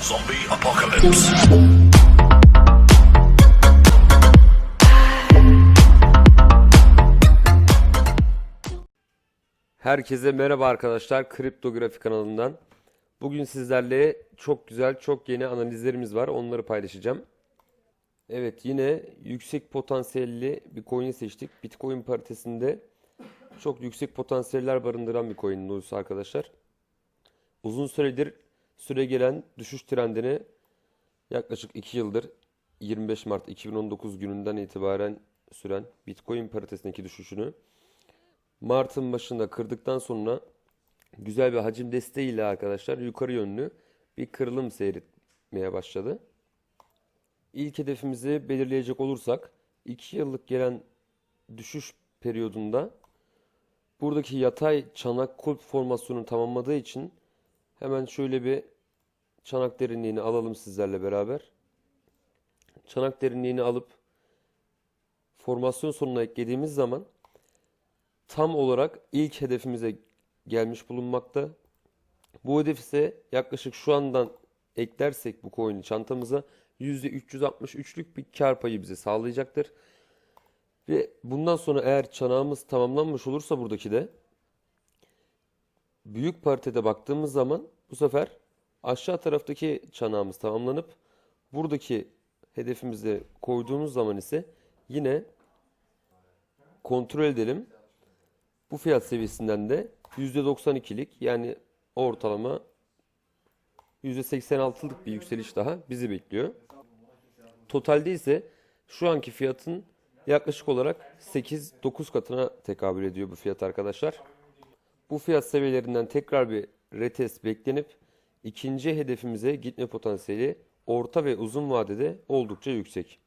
Zombie apocalypse. Herkese merhaba arkadaşlar Kriptografi kanalından. Bugün sizlerle çok güzel, çok yeni analizlerimiz var. Onları paylaşacağım. Evet yine yüksek potansiyelli bir coin'i seçtik. Bitcoin paritesinde çok yüksek potansiyeller barındıran bir coin Nus arkadaşlar. Uzun süredir süre gelen düşüş trendini yaklaşık 2 yıldır 25 Mart 2019 gününden itibaren süren Bitcoin paritesindeki düşüşünü Mart'ın başında kırdıktan sonra güzel bir hacim desteğiyle arkadaşlar yukarı yönlü bir kırılım seyretmeye başladı. İlk hedefimizi belirleyecek olursak 2 yıllık gelen düşüş periyodunda buradaki yatay çanak kulp formasyonunu tamamladığı için hemen şöyle bir çanak derinliğini alalım sizlerle beraber. Çanak derinliğini alıp formasyon sonuna eklediğimiz zaman tam olarak ilk hedefimize gelmiş bulunmakta. Bu hedef ise yaklaşık şu andan eklersek bu coin'i çantamıza %363'lük bir kar payı bize sağlayacaktır. Ve bundan sonra eğer çanağımız tamamlanmış olursa buradaki de büyük paritede baktığımız zaman bu sefer aşağı taraftaki çanağımız tamamlanıp buradaki hedefimize koyduğumuz zaman ise yine kontrol edelim. Bu fiyat seviyesinden de %92'lik yani ortalama %86'lık bir yükseliş daha bizi bekliyor. Totalde ise şu anki fiyatın yaklaşık olarak 8-9 katına tekabül ediyor bu fiyat arkadaşlar. Bu fiyat seviyelerinden tekrar bir retest beklenip ikinci hedefimize gitme potansiyeli orta ve uzun vadede oldukça yüksek.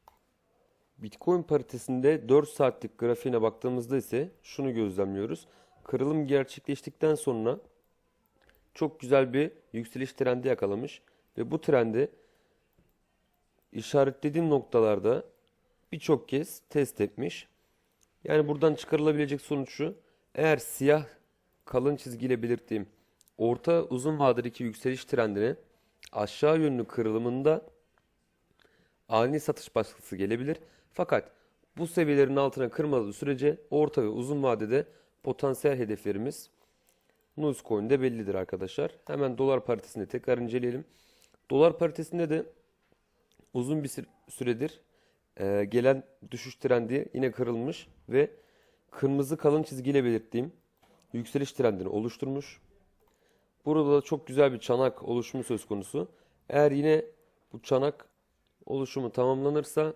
Bitcoin paritesinde 4 saatlik grafiğine baktığımızda ise şunu gözlemliyoruz. Kırılım gerçekleştikten sonra çok güzel bir yükseliş trendi yakalamış ve bu trendi işaretlediğim noktalarda birçok kez test etmiş. Yani buradan çıkarılabilecek sonuç şu. Eğer siyah kalın çizgiyle belirttiğim orta uzun vadedeki yükseliş trendini aşağı yönlü kırılımında ani satış baskısı gelebilir. Fakat bu seviyelerin altına kırmadığı sürece orta ve uzun vadede potansiyel hedeflerimiz Nuzcoin'de bellidir arkadaşlar. Hemen dolar paritesini tekrar inceleyelim. Dolar paritesinde de uzun bir sü- süredir e, gelen düşüş trendi yine kırılmış ve kırmızı kalın çizgiyle belirttiğim yükseliş trendini oluşturmuş. Burada da çok güzel bir çanak oluşumu söz konusu. Eğer yine bu çanak oluşumu tamamlanırsa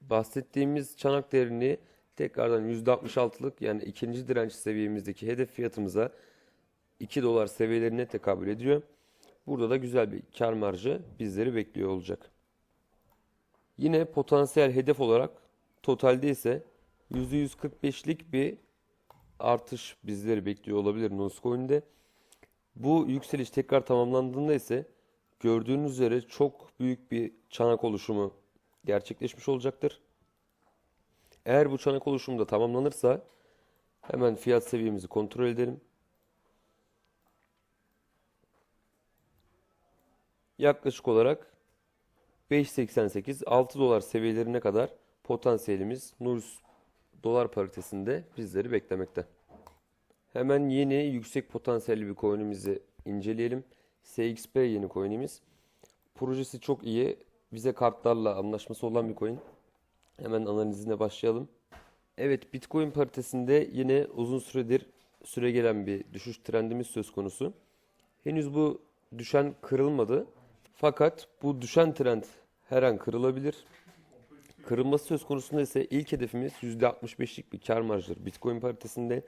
bahsettiğimiz çanak derinliği tekrardan %66'lık yani ikinci direnç seviyemizdeki hedef fiyatımıza 2 dolar seviyelerine tekabül ediyor. Burada da güzel bir kar marjı bizleri bekliyor olacak. Yine potansiyel hedef olarak totalde ise %145'lik bir artış bizleri bekliyor olabilir Nuscoin'de. Bu yükseliş tekrar tamamlandığında ise gördüğünüz üzere çok büyük bir çanak oluşumu gerçekleşmiş olacaktır. Eğer bu çanak oluşumu da tamamlanırsa hemen fiyat seviyemizi kontrol edelim. Yaklaşık olarak 5.88 6 dolar seviyelerine kadar potansiyelimiz Nurs dolar paritesinde bizleri beklemekte. Hemen yeni yüksek potansiyelli bir coin'imizi inceleyelim. SXP yeni coin'imiz. Projesi çok iyi. Bize kartlarla anlaşması olan bir coin. Hemen analizine başlayalım. Evet Bitcoin paritesinde yine uzun süredir süre gelen bir düşüş trendimiz söz konusu. Henüz bu düşen kırılmadı. Fakat bu düşen trend her an kırılabilir. Kırılması söz konusunda ise ilk hedefimiz %65'lik bir kar marjıdır Bitcoin paritesinde.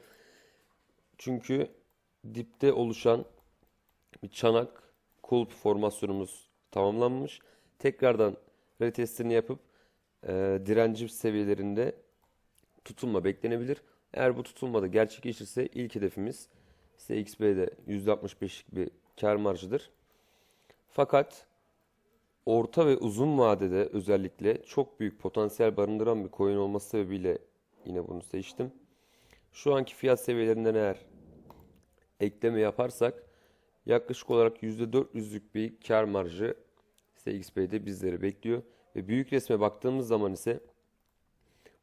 Çünkü dipte oluşan bir çanak kulp formasyonumuz tamamlanmış. Tekrardan retestini yapıp e, direnci seviyelerinde tutulma beklenebilir. Eğer bu tutulmada gerçekleşirse ilk hedefimiz SXB'de %65'lik bir kar marjıdır. Fakat orta ve uzun vadede özellikle çok büyük potansiyel barındıran bir coin olması sebebiyle yine bunu seçtim. Şu anki fiyat seviyelerinden eğer ekleme yaparsak Yaklaşık olarak %400'lük bir kar marjı SXP'de bizleri bekliyor. Ve büyük resme baktığımız zaman ise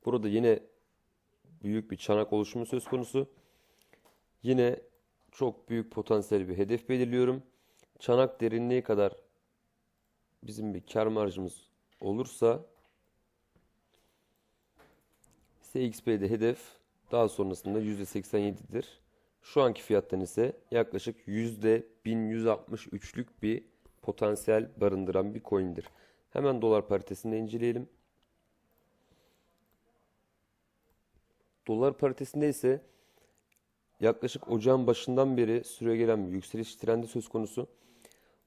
burada yine büyük bir çanak oluşumu söz konusu. Yine çok büyük potansiyel bir hedef belirliyorum. Çanak derinliği kadar bizim bir kar marjımız olursa SXP'de hedef daha sonrasında %87'dir. Şu anki fiyattan ise yaklaşık %1163'lük bir potansiyel barındıran bir coin'dir. Hemen dolar paritesini de inceleyelim. Dolar paritesinde ise yaklaşık ocağın başından beri süregelen bir yükseliş trendi söz konusu.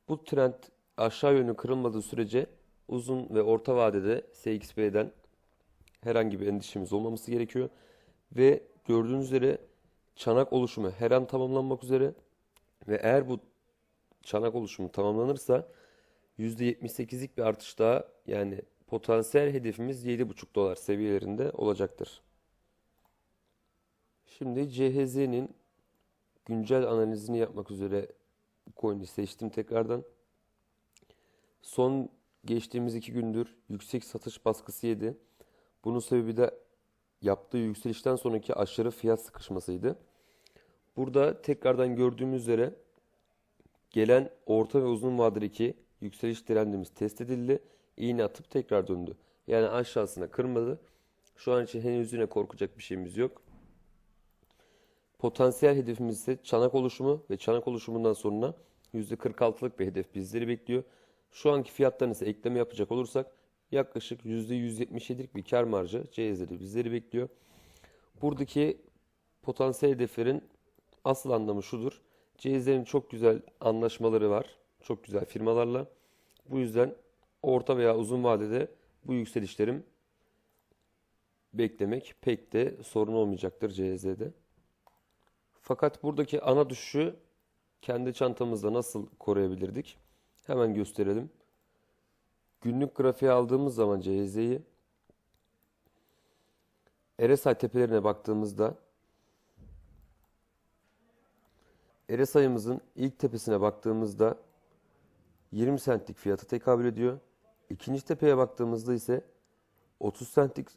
Bu trend aşağı yönlü kırılmadığı sürece uzun ve orta vadede SXP'den herhangi bir endişemiz olmaması gerekiyor. Ve gördüğünüz üzere çanak oluşumu her an tamamlanmak üzere ve eğer bu çanak oluşumu tamamlanırsa %78'lik bir artış daha yani potansiyel hedefimiz 7,5 dolar seviyelerinde olacaktır. Şimdi CHZ'nin güncel analizini yapmak üzere coin'i seçtim tekrardan. Son geçtiğimiz iki gündür yüksek satış baskısı yedi. Bunun sebebi de yaptığı yükselişten sonraki aşırı fiyat sıkışmasıydı. Burada tekrardan gördüğümüz üzere gelen orta ve uzun vadedeki yükseliş trendimiz test edildi. İğne atıp tekrar döndü. Yani aşağısına kırmadı. Şu an için henüz yine korkacak bir şeyimiz yok. Potansiyel hedefimiz ise çanak oluşumu ve çanak oluşumundan sonra %46'lık bir hedef bizleri bekliyor. Şu anki fiyattan ise ekleme yapacak olursak yaklaşık %177'lik bir kar marjı CZ'de bizleri bekliyor. Buradaki potansiyel hedeflerin asıl anlamı şudur. CZ'nin çok güzel anlaşmaları var. Çok güzel firmalarla. Bu yüzden orta veya uzun vadede bu yükselişlerim beklemek pek de sorun olmayacaktır CZ'de. Fakat buradaki ana düşüşü kendi çantamızda nasıl koruyabilirdik? Hemen gösterelim. Günlük grafiğe aldığımız zaman CZ'yi RSI tepelerine baktığımızda RSI'mızın ilk tepesine baktığımızda 20 centlik fiyata tekabül ediyor. İkinci tepeye baktığımızda ise 30 centlik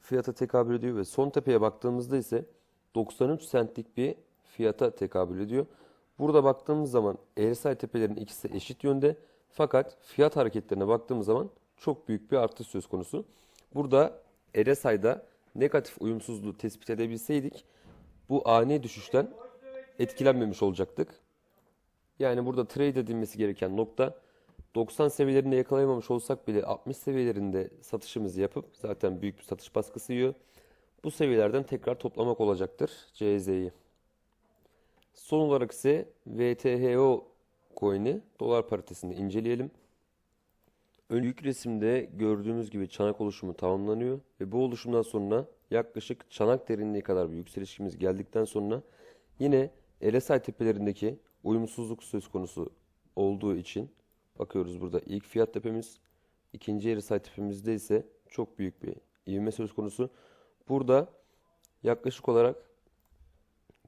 fiyata tekabül ediyor ve son tepeye baktığımızda ise 93 centlik bir fiyata tekabül ediyor. Burada baktığımız zaman RSI tepelerin ikisi eşit yönde fakat fiyat hareketlerine baktığımız zaman çok büyük bir artış söz konusu. Burada RSI'da negatif uyumsuzluğu tespit edebilseydik bu ani düşüşten etkilenmemiş olacaktık. Yani burada trade edilmesi gereken nokta 90 seviyelerinde yakalayamamış olsak bile 60 seviyelerinde satışımızı yapıp zaten büyük bir satış baskısı yiyor. Bu seviyelerden tekrar toplamak olacaktır CZ'yi. Son olarak ise VTHO coin'i dolar paritesinde inceleyelim. Ön yük resimde gördüğümüz gibi çanak oluşumu tamamlanıyor ve bu oluşumdan sonra yaklaşık çanak derinliği kadar bir yükselişimiz geldikten sonra yine RSI tepelerindeki uyumsuzluk söz konusu olduğu için bakıyoruz burada ilk fiyat tepemiz, ikinci RSI tepemizde ise çok büyük bir ivme söz konusu. Burada yaklaşık olarak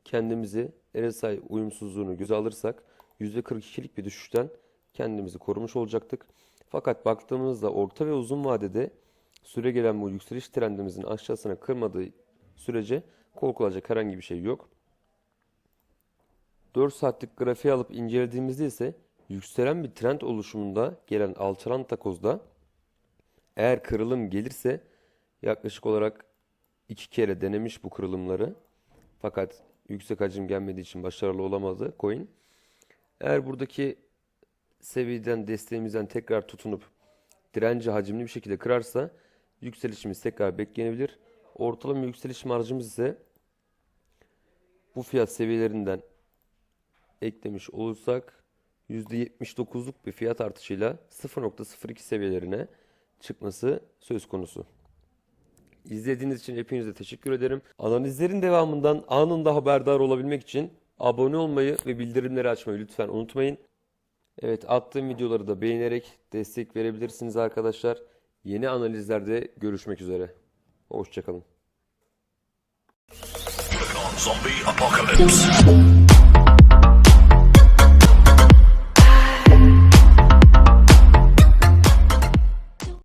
kendimizi RSI uyumsuzluğunu göze alırsak %42'lik bir düşüşten kendimizi korumuş olacaktık. Fakat baktığımızda orta ve uzun vadede süre gelen bu yükseliş trendimizin aşağısına kırmadığı sürece korkulacak herhangi bir şey yok. 4 saatlik grafiği alıp incelediğimizde ise yükselen bir trend oluşumunda gelen alçalan takozda eğer kırılım gelirse yaklaşık olarak iki kere denemiş bu kırılımları. Fakat yüksek hacim gelmediği için başarılı olamadı coin. Eğer buradaki seviyeden desteğimizden tekrar tutunup direnci hacimli bir şekilde kırarsa yükselişimiz tekrar beklenebilir. Ortalama yükseliş marjımız ise bu fiyat seviyelerinden eklemiş olursak %79'luk bir fiyat artışıyla 0.02 seviyelerine çıkması söz konusu. İzlediğiniz için hepinize teşekkür ederim. Analizlerin devamından anında haberdar olabilmek için abone olmayı ve bildirimleri açmayı lütfen unutmayın. Evet attığım videoları da beğenerek destek verebilirsiniz arkadaşlar. Yeni analizlerde görüşmek üzere. Hoşçakalın. Zombie apocalypse.